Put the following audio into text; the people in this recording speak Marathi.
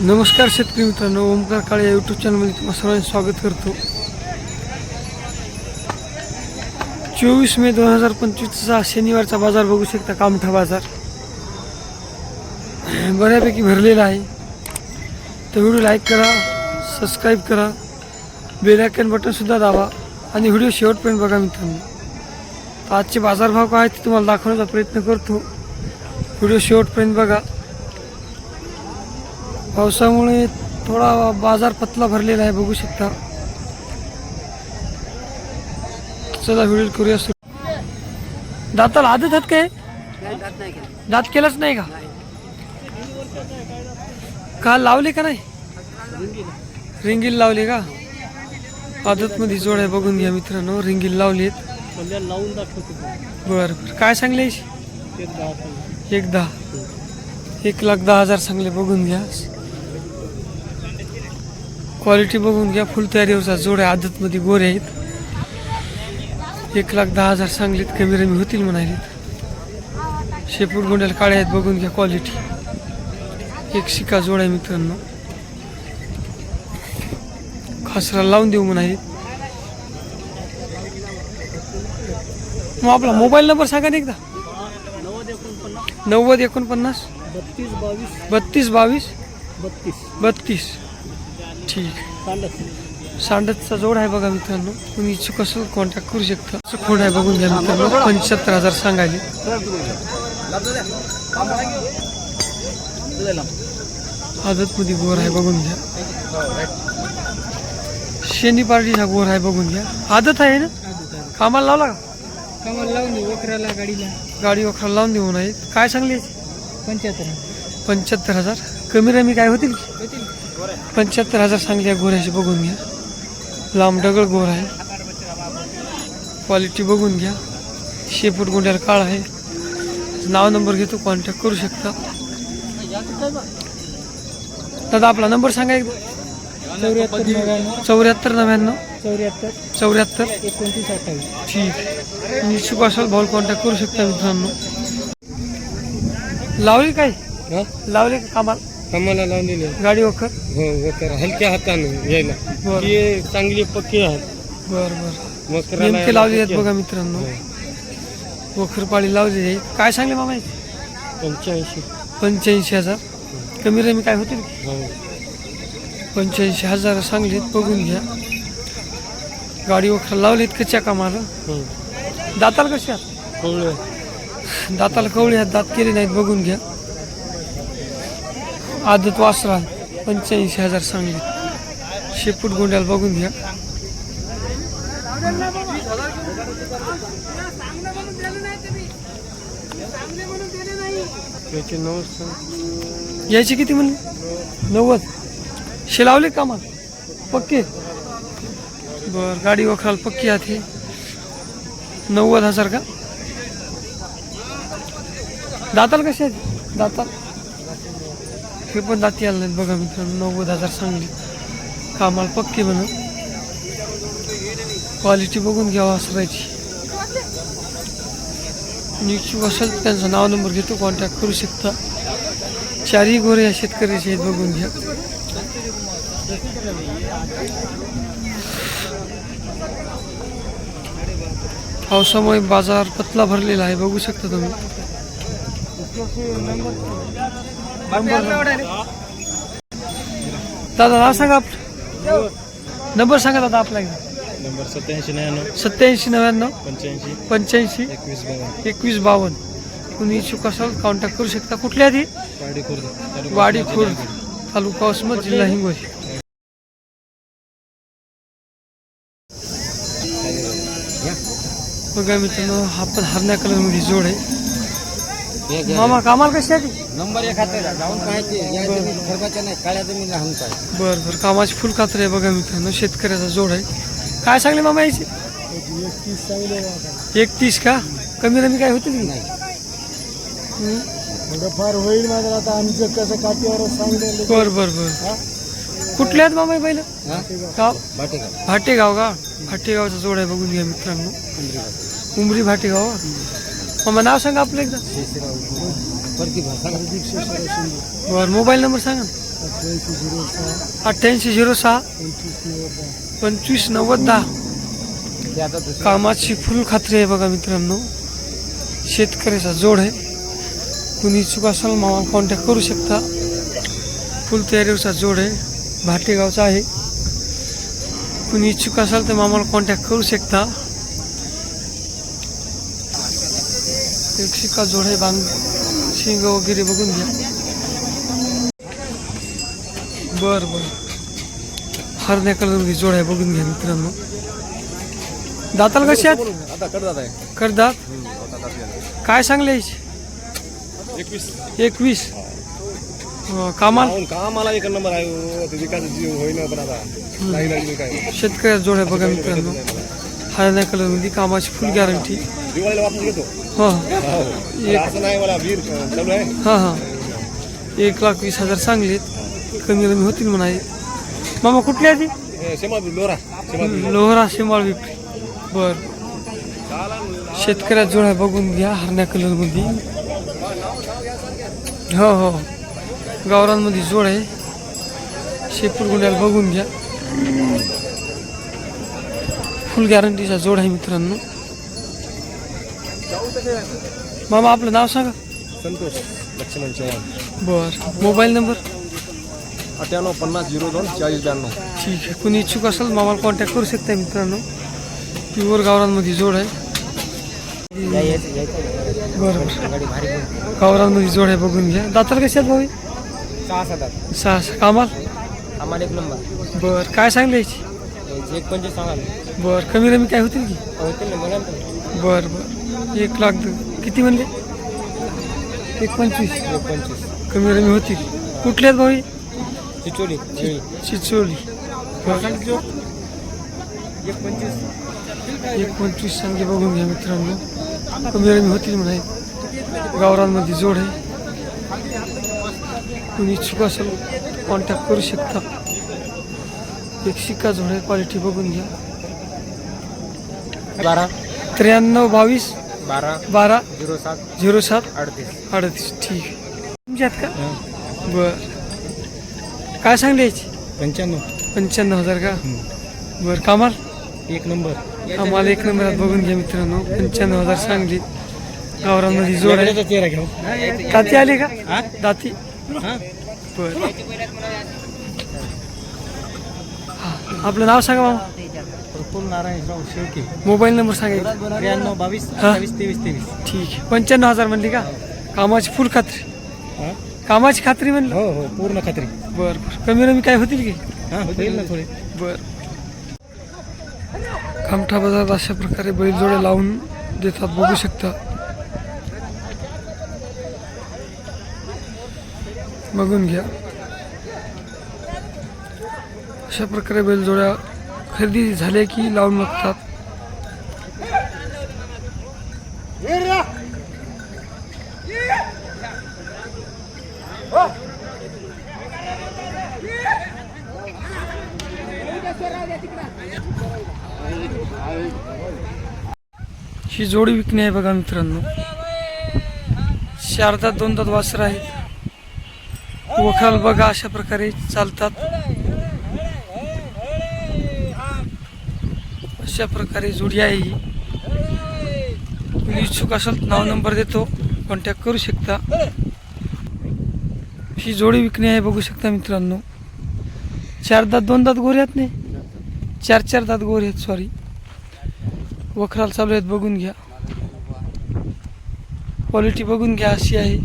नमस्कार शेतकरी मित्रांनो ओमकार काळे या यूट्यूब चॅनलमध्ये तुम्हाला सर्वांचे स्वागत करतो. चोवीस मे दोन हजार पंचवीसचा शनिवारचा बाजार बघू शकता कामठा बाजार. बऱ्यापैकी भरलेला आहे. तर व्हिडिओ लाईक करा सबस्क्राईब करा बेल आयकन बटनसुद्धा दाबा आणि व्हिडिओ शेवटपर्यंत बघा मित्रांनो. आजचे बाजारभाव काय आहेत ते तुम्हाला दाखवण्याचा प्रयत्न करतो. व्हिडिओ शेवटपर्यंत बघा. पावसामुळे थोडा बाजार पतला भरलेला आहे बघू शकता. चला व्हिडिओ करूया सुरू. दाताला आदत आहेत काय? दात केलाच नाही का? काल लावले का नाही? रिंगील. लावले का? आदत मध्ये जोड आहे बघून घ्या मित्रांनो. रिंगील लावली बरं बरं. काय सांगले. एक दहा. एक लाख दहा हजार सांगले बघून घ्या. क्वालिटी बघून घ्या. फुल तयारीवरचा जोड आहे आदतमध्ये गोरे आहेत. एक लाख दहा हजार सांगलीत कमी रमी होतील म्हणालीत शेपूट गोंड्याला काळे आहेत बघून घ्या क्वालिटी एक शिका जोड आहे मित्रांनो. खासरा लावून देऊ म्हणालीत मग आपला मोबाईल नंबर सांगा ना एकदा. नव्वद एकोणपन्नास नव्वद एकोणपन्नास. बत्तीस बावीस. बत्तीस बावीस. बत्तीस. बत्तीस. ठीक. सांडतचा जोड आहे बघा मित्रांनो. तुम्ही इच्छुक असेल कॉन्टॅक्ट करू शकता. असं खोड आहे बघून घ्या मित्रांनो. पंच्याहत्तर हजार सांगायले. आदतमध्ये गोर आहे बघून घ्या. शेनी पार्टीचा गोर आहे बघून घ्या. आदत आहे ना? कामाला लावला का? कामाला लावून देऊ वखराला गाडीला. गाडी वखरा लावून देऊ नाही. काय सांगली पंच्याहत्तर पंच्याहत्तर हजार. कमी रमी काय होतील की? पंच्याहत्तर हजार सांगली गोऱ्याची बघून घ्या. लांब डगळ गोर आहे. क्वालिटी बघून घ्या. शेपूट गोंड्याला काळ आहे. नाव नंबर घेतो कॉन्टॅक्ट करू शकता. दादा आपला नंबर सांगा एकदा. चौऱ्याहत्तर नव्याण्णव. चौऱ्याहत्तर. चौऱ्याहत्तर चौऱ्याहत्तर एकोणतीस अठ्ठावीस ठीक इच्छुक असाल भाऊ कॉन्टॅक्ट करू शकता मित्रांनो. लावली काय? लावली का कामाला? कामाला लावून दिले गाडी वखर? हो वखर. हलक्या हातानं यायला. बरं. ते चांगली पक्की आहेत बरं बरं. वखराला नेमके लावले आहेत बघा मित्रांनो. वखरपाळी लावलेली आहे. काय सांगले मामा याचे? पंच्याऐंशी. पंच्याऐंशी हजार. कमी रमी काय होतील? हो. पंच्याऐंशी हजार सांगलेत बघून घ्या. गाडी वखर लावलीत कच्च्या कामाला हो. दाताला कशी कळलं दाताला कवळी आहेत. दात केले नाहीत. बघून घ्या. आदत वासरा पंच्याऐंशी हजार सांगले. शेपूट गोंड्याला बघून घ्या. यायचे किती म्हणले? नव्वद. शे लावले कामात पक्के? बर गाडी वखराल पक्की आत हे. नव्वद हजार का? दाताल कसे आहेत? दाताल? हे पण दाती आले नाहीत बघा मित्रांनो नव्वद हजार सांगली. कामाला पक्के म्हणून. क्वालिटी बघून घ्यावा असरायची इच्छुक असेल तर त्यांचा नाव नंबर घेतो कॉन्टॅक्ट करू शकता. चारही गोरे या शेतकऱ्याचे आहेत बघून घ्या. पावसामुळे बाजार पतला भरलेला आहे बघू शकता तुम्ही. दादा नाव सांगा आपलं नंबर सांगा दादा आपला एकदा. नंबर सत्याऐंशी नव्याण्णव. सत्याऐंशी नव्याण्णव. पंच्याऐंशी. पंच्याऐंशी. एकवीस बावन्न. एकवीस बावन्न. तुम्ही इच्छुक असाल कॉन्टॅक्ट करू शकता. कुठल्या आधी? वाडी खुर्द. वाडी खुर्द. तालुका वसमत जिल्हा हिंगोली. बघा मित्रांनो हा पण हरण्या कलरमध्ये जोड आहे. मामा कामाला कशी आहे नंबर एक हात जाऊन पाहायचे. या जमीन खरबाच्या नाही काळ्या जमीन राहून पाहिजे बर बर. कामाची फुल कात्र आहे बघा मित्रांनो. शेतकऱ्याचा जोड आहे. काय सांगले मामा याची एकतीस का? कमी रमी काय होतील की? हं? थोडंफार होईल माझं आता. आमचं कसं काठीवर सांगितलं बर बर बर. कुठले आहेत मामा पहिलं गाव? बाटेगाव भाटेगाव का? भाटेगावचा जोड आहे बघून घ्या मित्रांनो. उमरी भाटेगाव. हा. मामा नाव सांगा आपलं एकदा. बरं मोबाईल नंबर सांगा ना. अठ्ठ्याऐंशी झिरो सहा. पंचवीस नव्वद दहा. कामाची फुल खात्री आहे बघा मित्रांनो. शेतकऱ्याचा जोड आहे. कुणी इच्छुक असाल मामा कॉन्टॅक्ट करू शकता. फुल तयारीवरचा जोड आहे. भाटेगावचा आहे. कुणी इच्छुक असाल तर मामाला कॉन्टॅक्ट करू शकता. एक शिक्का जोड आहे बांग शिंग वगैरे बघून घ्या. बर बर. हरण्या कलरमध्ये जोड आहे बघून घ्या मित्रांनो. दाताल कशी आहेत? करदात काय सांगले? एकवीस. कामाल? कामाला एक नंबर आहे. ते विकास जीव होईना पण आता. नाही लागली काय शेतकऱ्याचा जोड आहे बघा मित्रांनो. हरण्या कलरमध्ये कामाची फुल गॅरंटी हो. हो. हां हां. एक लाख वीस हजार सांगलेत कमी कमी होतील म्हणाय. मामा कुठली शेमापूर लोहरा शिंबाळ विक्री बर. शेतकऱ्याचा जोड आहे बघून घ्या हरण्या कलरमध्ये. हो हो. गावरांमध्ये जोड आहे. शेपूर गुंड्याला बघून घ्या. फुल गॅरंटीचा जोड आहे मित्रांनो. मामा आपलं नाव सांगा. संतोष लक्ष्मण चव्हाण. बर. Mobile number? अठ्ठ्याण्णव पन्नास झिरो दोन चाळीस ब्याण्णव. ठीक आहे. कुणी इच्छुक असेल मामाला कॉन्टॅक्ट करू शकता मित्रांनो. प्युअर गावरांमध्ये जोड आहे. बरं बरं. गावरांमध्ये जोड आहे बघून घ्या. दातार कसे आहेत भाऊ सहा सात सहा सहा. कामाल? आम्हाला एक नंबर. बर. काय सांगले याची एक पंचवीस सांगाल. बर कमी रमी काय होतील की? होतील ना मला बर बर. एक लाख द- किती म्हणले? एक पंचवीस पंचवीस कमी रमी होतील. कुठले आहेत भाऊ हे? चिचोली. चिचोली. बर. एक पंचवीस एक पंचवीस सांगे बघून घ्या मित्रांनो. कमी रमी होतील म्हणाय. गावरांमध्ये जोड आहे. कुणी इच्छुक असेल कॉन्टॅक्ट करू शकता. एक शिक्का जोड आहे क्वालिटी बघून घ्या. बारा. त्र्याण्णव बावीस. बारा. बारा. झिरो सात. झिरो सात. अडतीस. अडतीस. ठीक. आहे तुमच्यात का? बर. काय सांगले याची? पंच्याण्णव. पंच्याण्णव हजार का? बर कामाल? एक नंबर. आम्हाला एक नंबरात बघून घ्या मित्रांनो. पंच्याण्णव हजार सांगली. गावरांमध्ये जोड आहे. चेहरा घेऊ. दाती आले का? दाती? बर. हा, आपलं नाव सांगा मामा. नारायणराव शेळके. मोबाईल नंबर सांगा त्र्याण्णव बावीस? अठ्ठावीस तेवीस तेवीस. ठीक आहे. पंच्याण्णव हजार म्हणली का? कामाची फुल खात्री? कामाची खात्री म्हणलं? हो हो पूर्ण खात्री. बर बर. कमी रमी काय होतील की? हा होईल ना थोडे. बर. कामठा बाजारात अशा प्रकारे बैलजोड्या लावून देतात. बघू शकता. बघून घ्या. अशा प्रकारे बैलजोड्या खरेदी झाले की लावून बघतात. ही जोडी विकणे आहे बघा मित्रांनो. चार दोन दात वासर आहेत. वखाल बघा अशा प्रकारे चालतात. अशा प्रकारे जोडी आहे ही. कुणी इच्छुक असेल नाव नंबर देतो. कॉन्टॅक्ट करू शकता. ही जोडी विकणे आहे बघू शकता मित्रांनो. चार दात दोन दात गोरे आहेत नाही चार चार दात गोरे आहेत सॉरी वखराल चालू आहेत बघून घ्या. क्वालिटी बघून घ्या अशी आहे.